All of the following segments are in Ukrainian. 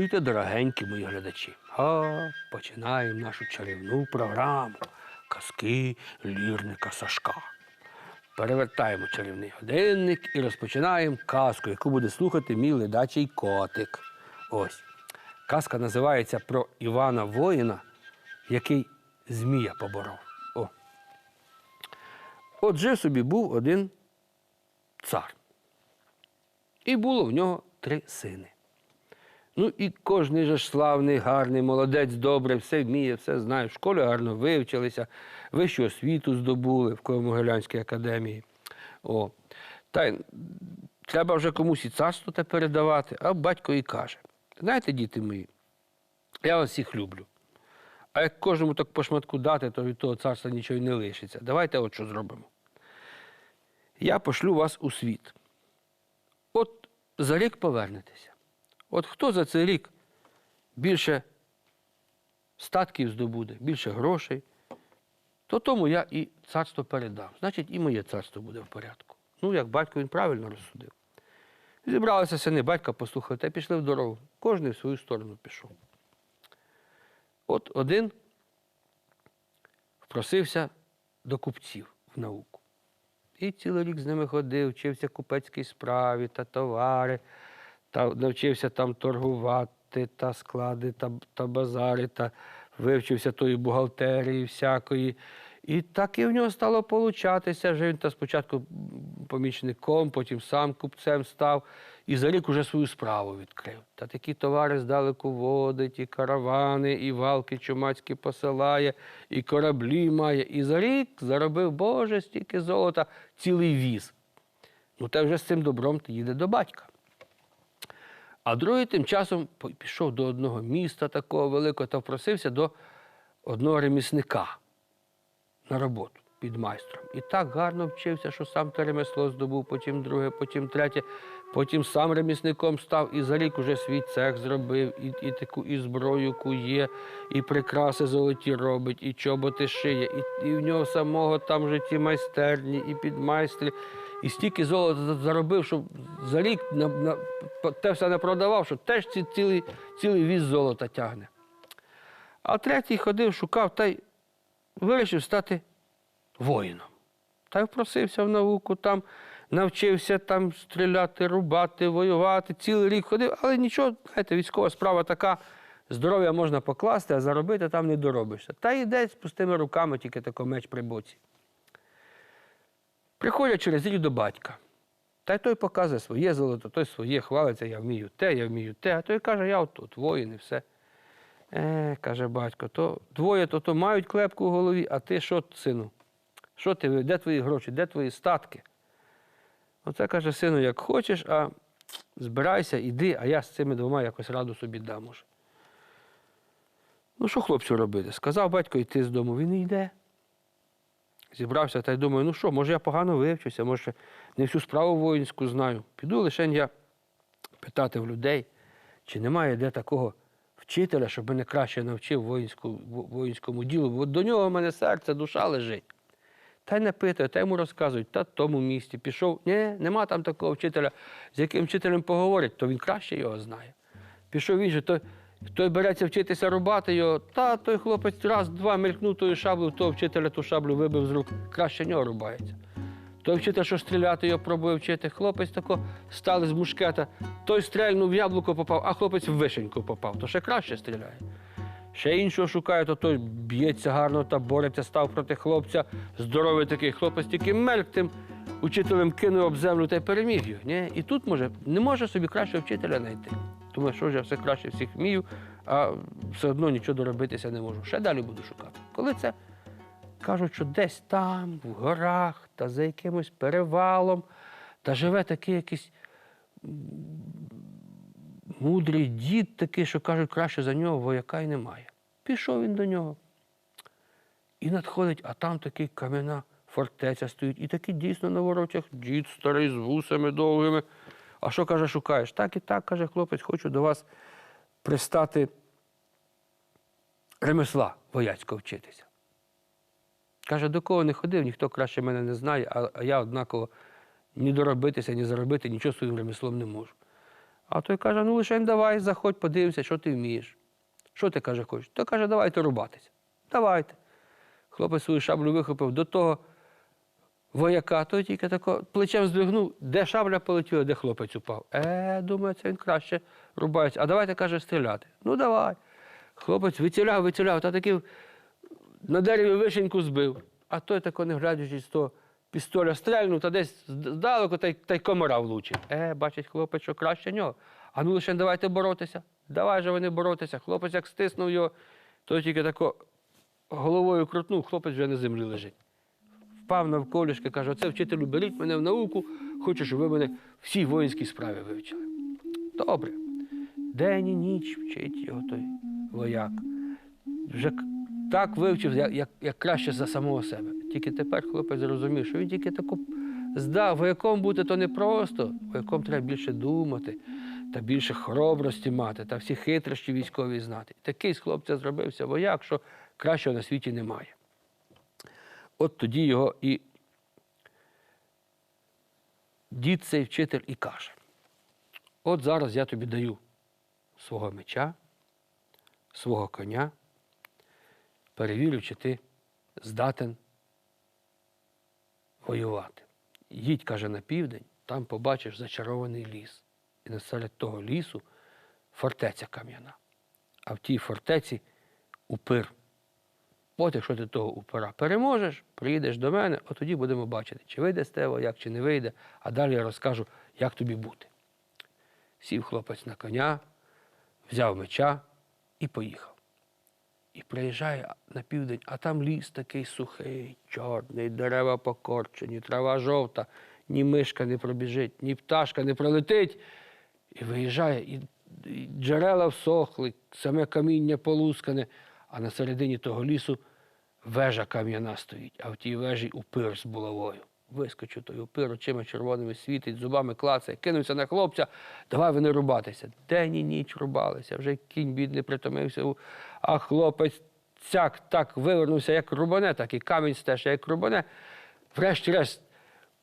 Здрастуйте, дорогенькі мої глядачі. А, починаємо нашу чарівну програму Казки лірника Сашка. Перевертаємо чарівний годинник і розпочинаємо казку, яку буде слухати мій ледачий котик. Ось. Казка називається про Івана Воїна, який Змія поборов. О. От собі був один цар. І було в нього три сини. Ну і кожний же славний, гарний, молодець, добре, все вміє, все знає. В школі гарно вивчилися, вищу освіту здобули в Києво-Могилянській академії. О. Та й треба вже комусь і царство те передавати, а батько і каже: знаєте, діти мої, я вас всіх люблю. А як кожному так по шматку дати, то від того царства нічого не лишиться. Давайте от що зробимо. Я пошлю вас у світ. От за рік повернетеся. От хто за цей рік більше статків здобуде, більше грошей, то тому я і царство передам. Значить, і моє царство буде в порядку. Ну, як батько він правильно розсудив. Зібралися сини, батька послухали та пішли в дорогу. Кожен в свою сторону пішов. От один впросився до купців в науку. І цілий рік з ними ходив, вчився купецькій справі та товари, та навчився там торгувати, та склади, та, та базари, та вивчився тої бухгалтерії всякої. І так і в нього стало получатися. Вже він та спочатку помічником, потім сам купцем став, і за рік уже свою справу відкрив. Та такі товари здалеку водить, і каравани, і валки чумацькі посилає, і кораблі має. І за рік заробив, Боже, стільки золота, цілий віз. Ну, та вже з цим добром їде до батька. А другий тим часом пішов до одного міста такого великого та впросився до одного ремісника на роботу під майстром. І так гарно вчився, що сам те ремесло здобув, потім друге, потім третє, потім сам ремісником став і за рік уже свій цех зробив, і, і таку і зброю кує, і прикраси золоті робить, і чоботи шиє, і, і в нього самого там вже ті майстерні, і підмайстри. І стільки золота заробив, що за рік на, на, те все не продавав, що теж ці, цілий, цілий віз золота тягне. А третій ходив, шукав та й вирішив стати воїном. Та й впросився в науку, там навчився там стріляти, рубати, воювати. Цілий рік ходив, але нічого, знаєте, військова справа така, здоров'я можна покласти, а заробити там не доробишся. Та й десь з пустими руками, тільки тако меч при боці. Приходять через рік до батька. Та й той показує своє золото, той своє хвалиться, я вмію те, я вмію те. А той каже, я отут, воїн і все. Е, каже батько, то двоє то, то мають клепку в голові, а ти що, сину? Що ти, де твої гроші, де твої статки? Оце каже, сину, як хочеш, а збирайся, іди, а я з цими двома якось раду собі дам уже. Ну, що хлопцю робити? Сказав батько йти з дому, він і йде. Зібрався та й думаю, ну що, може я погано вивчуся, може не всю справу воїнську знаю. Піду лише я питати в людей, чи немає де такого вчителя, щоб мене краще навчив воїнську, воїнському ділу, бо до нього в мене серце, душа лежить. Та й не питає, та йому розказують, та в тому місті пішов. Ні, нема там такого вчителя, з яким вчителем поговорять, то він краще його знає. Пішов він же, той, той береться вчитися рубати його, та той хлопець раз-два мелькнув тою шаблею, того вчителя ту шаблю вибив з рук, краще нього рубається. Той вчитель, що стріляти його пробує вчити, хлопець тако стали з мушкета, той стрельнув в яблуко попав, а хлопець в вишеньку попав, то ще краще стріляє. Ще іншого шукає, то той б'ється гарно та бореться, став проти хлопця. Здоровий такий хлопець, тільки мельк тим учителем кинув об землю та й переміг його. Ні? І тут може, не може собі кращого вчителя знайти. Тому що ж я все краще всіх вмію, а все одно нічого доробитися не можу. Ще далі буду шукати. Коли це кажуть, що десь там, в горах, та за якимось перевалом, та живе такий якийсь мудрий дід такий, що кажуть, краще за нього вояка й немає. Пішов він до нього. І надходить, а там такий кам'яна фортеця стоїть. І такий дійсно на воротях дід старий з вусами довгими. А що каже, шукаєш? Так і так, каже хлопець, хочу до вас пристати ремесла вояцького вчитися. Каже, до кого не ходив, ніхто краще мене не знає, а, я однаково ні доробитися, ні заробити, нічого своїм ремеслом не можу. А той каже: ну лише давай, заходь, подивимося, що ти вмієш. Що ти каже, хочеш? Той каже, давайте рубатися. Давайте. Хлопець свою шаблю вихопив до того вояка, той тільки тако плечем здвигнув, де шабля полетіла, де хлопець упав. Е, думаю, це він краще рубається. А давайте, каже, стріляти. Ну давай. Хлопець виціляв, виціляв, та таки на дереві вишеньку збив. А той тако, не глядячись, то пістоля стрельнув та десь здалеку та й, та й комара влучив. Е, бачить хлопець, що краще нього. А ну лише давайте боротися. Давай же вони боротися. Хлопець як стиснув його, той тільки тако головою крутнув, хлопець вже на землі лежить. Впав навколішки, каже, оце вчителю, беріть мене в науку, хочу, щоб ви мене всі воїнські справи вивчили. Добре. День і ніч вчить його той вояк. Вже так вивчив, як, як, краще за самого себе. Тільки тепер хлопець зрозумів, що він тільки таку здав, вояком бути то не просто, вояком треба більше думати, та більше хоробрості мати, та всі хитрощі військові знати. Такий з хлопця зробився вояк, що кращого на світі немає. От тоді його і дід цей вчитель і каже: от зараз я тобі даю свого меча, свого коня, перевірю, чи ти здатен воювати. Їдь, каже, на південь, там побачиш зачарований ліс. І насеред того лісу фортеця кам'яна. А в тій фортеці упир. От якщо ти того упира переможеш, приїдеш до мене, от тоді будемо бачити, чи вийде з тебе, як чи не вийде, а далі я розкажу, як тобі бути. Сів хлопець на коня, взяв меча і поїхав. І приїжджає на південь, а там ліс такий сухий, чорний, дерева покорчені, трава жовта, ні мишка не пробіжить, ні пташка не пролетить. І виїжджає, і джерела всохли, саме каміння полускане, а на середині того лісу вежа кам'яна стоїть, а в тій вежі упир з булавою. Вискочив той упир, очима червоними світить, зубами клацає, кинувся на хлопця, давай вони рубатися. День і ніч рубалися, вже кінь бідний притомився, а хлопець цяк так вивернувся, як рубане, так і камінь стеже, як рубане. Врешті-решт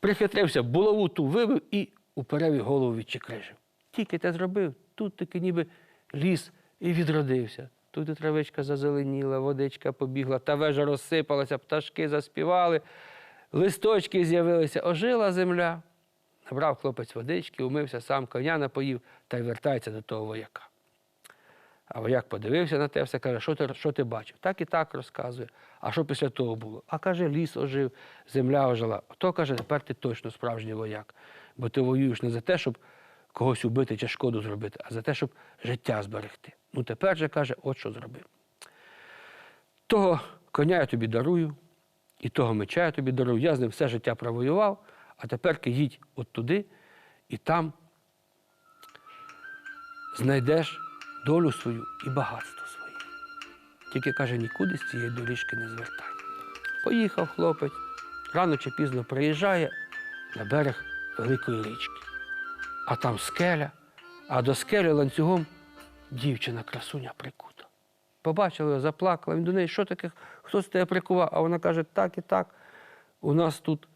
прихитрився, булаву ту вибив і упереві голову відчекрижив. Тільки те зробив, тут таки ніби ліс і відродився. Тут травичка зазеленіла, водичка побігла, та вежа розсипалася, пташки заспівали, листочки з'явилися, ожила земля. Набрав хлопець водички, умився, сам коня напоїв та й вертається до того вояка. А вояк подивився на те все, каже, що ти, що ти бачив? Так і так розказує. А що після того було? А каже, ліс ожив, земля ожила. То каже, тепер ти точно справжній вояк. Бо ти воюєш не за те, щоб когось убити чи шкоду зробити, а за те, щоб життя зберегти. Ну тепер же каже, от що зробив. Того коня я тобі дарую, і того меча я тобі дарую. Я з ним все життя провоював, а тепер їдь от туди, і там знайдеш долю свою і багатство своє. Тільки каже, нікуди з цієї доріжки не звертай. Поїхав хлопець, рано чи пізно приїжджає на берег великої річки. А там скеля, а до скелі ланцюгом дівчина красуня прикута. Побачила заплакала. Він до неї, що таке, хто з тебе прикував? А вона каже, так і так. У нас тут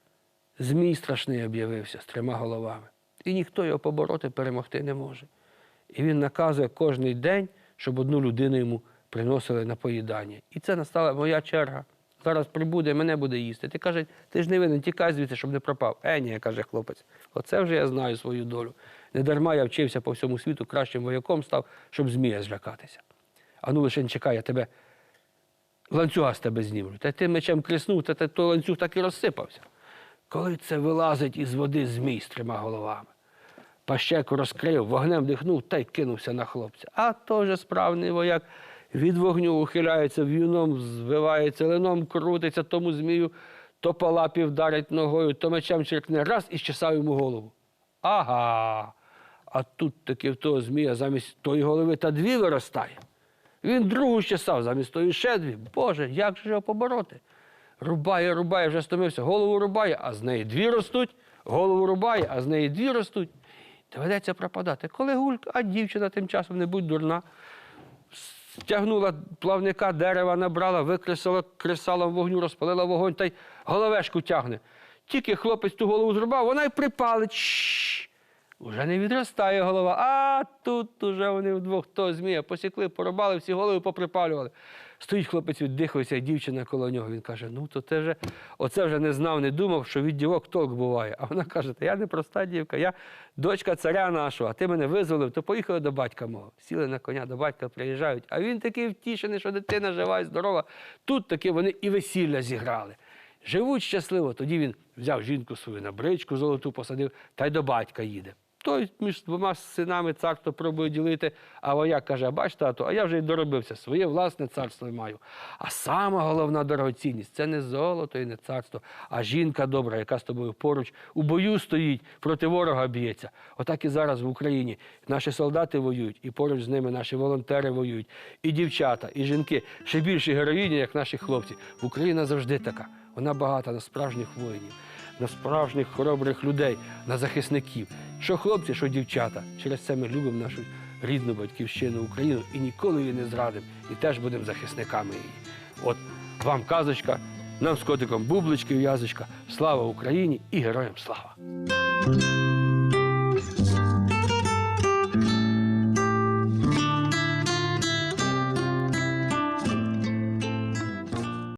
змій страшний об'явився з трьома головами. І ніхто його побороти, перемогти не може. І він наказує кожен день, щоб одну людину йому приносили на поїдання. І це настала моя черга. Зараз прибуде, мене буде їсти. Ти каже, ти ж не винен, тікай звідси, щоб не пропав. Е, ні, каже хлопець. Оце вже я знаю свою долю. Не дарма я вчився по всьому світу, кращим вояком став, щоб змія злякатися. А ну лише чекай, я тебе ланцюга з тебе знімлю. Та ти мечем креснув, та той ланцюг так і розсипався. Коли це вилазить із води змій з трьома головами. Пащеку розкрив, вогнем дихнув та й кинувся на хлопця. А той же справний вояк від вогню ухиляється, в'юном звивається, лином крутиться, тому змію то по лапі вдарить ногою, то мечем черкне, раз і щесав йому голову. Ага. А тут таки в того змія замість тої голови та дві виростає. Він другу щесав, замість тої ще дві. Боже, як же його побороти? Рубає, рубає, вже стомився, голову рубає, а з неї дві ростуть, голову рубає, а з неї дві ростуть. Доведеться пропадати. Коли гулька, а дівчина тим часом не будь дурна. Стягнула плавника, дерева набрала, викресала кресалом вогню, розпалила вогонь та й головешку тягне. Тільки хлопець ту голову зрубав, вона й припалить. Уже не відростає голова, а тут уже вони вдвох то змія посікли, порубали, всі голови поприпалювали. Стоїть хлопець, віддихується, дівчина коло нього. Він каже: ну то ти вже оце вже не знав, не думав, що від дівок толк буває. А вона каже: Та я не проста дівка, я дочка царя нашого, а ти мене визволив, то поїхали до батька мого. Сіли на коня, до батька приїжджають. А він такий втішений, що дитина жива і здорова. Тут таки вони і весілля зіграли. Живуть щасливо. Тоді він взяв жінку свою на бричку золоту посадив та й до батька їде. Той між двома синами царство пробує ділити, а вояк каже: бач, тату, а я вже й доробився, своє власне царство маю. А сама головна дорогоцінність це не золото і не царство, а жінка добра, яка з тобою поруч у бою стоїть, проти ворога б'ється. Отак і зараз в Україні наші солдати воюють, і поруч з ними наші волонтери воюють, і дівчата, і жінки, ще більші героїні, як наші хлопці. Україна завжди така. Вона багата на справжніх воїнів, на справжніх хоробрих людей, на захисників. Що хлопці, що дівчата. Через це ми любимо нашу рідну батьківщину Україну і ніколи її не зрадимо. І теж будемо захисниками її. От вам казочка, нам з котиком бублички, в'язочка. Слава Україні і героям слава!